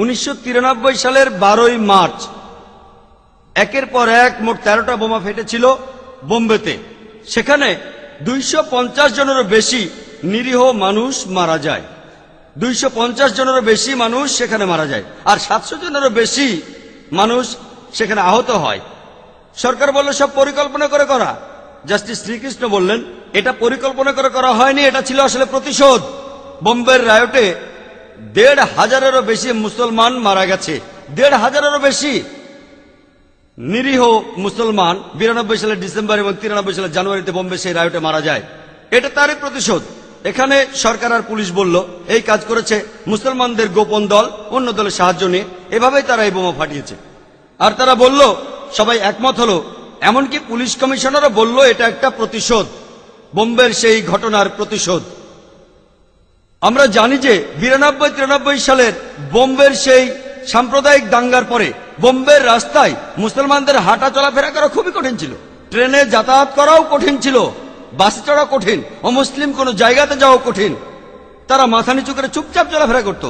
উনিশশো তিরানব্বই সালের বারোই মার্চ। একের পর এক মোট তেরোটা বোমা ফেটেছিল বোম্বেতে। সেখানে দুইশো পঞ্চাশ জনেরও বেশি নিরীহ মানুষ মারা যায়। দুইশো পঞ্চাশ জনেরও বেশি মানুষ সেখানে মারা যায়। আর সাতশো জনেরও বেশি মানুষ সেখানে আহত হয়। সরকার বলল, সব পরিকল্পনা করে করা। জাস্টিস শ্রীকৃষ্ণ বললেন, এটা পরিকল্পনা করে করা হয়নি, এটা ছিল আসলে প্রতিশোধ। বোম্বের রায়টে দেড় হাজারেরও বেশি মুসলমান মারা গেছে। দেড় হাজারেরও বেশি নিরীহ মুসলমান বিরানব্বই সালে ডিসেম্বর এবং তিরানব্বই সালে জানুয়ারিতে বোম্বে সেই রায়টে মারা যায়। এটা তারই প্রতিশোধ। এখানে সরকার আর পুলিশ বলল, এই কাজ করেছে মুসলমানদের গোপন দল, অন্য দলের সাহায্য নিয়ে। এভাবেই তারা এই বোমা ফাটিয়েছে। আর তারা বলল, সবাই একমত হলো। এমনকি পুলিশ কমিশনারও বলল, এটা একটা প্রতিশোধ। বোম্বের সেই ঘটনার প্রতিশোধ। আমরা জানি যে বিরানব্বই তিরানব্বই সালের বোম্বের সেই সাম্প্রদায়িক দাঙ্গার পরে বোম্বের রাস্তায় মুসলমানদের হাঁটা চলাফেরা করা খুবই কঠিন ছিল। ট্রেনে যাতায়াত করাও কঠিন ছিল, বাসে চড়া কঠিন অমুসলিম কোনো জায়গাতে যাওয়া কঠিন। তারা মাথা নিচু করে চুপচাপ চলাফেরা করত।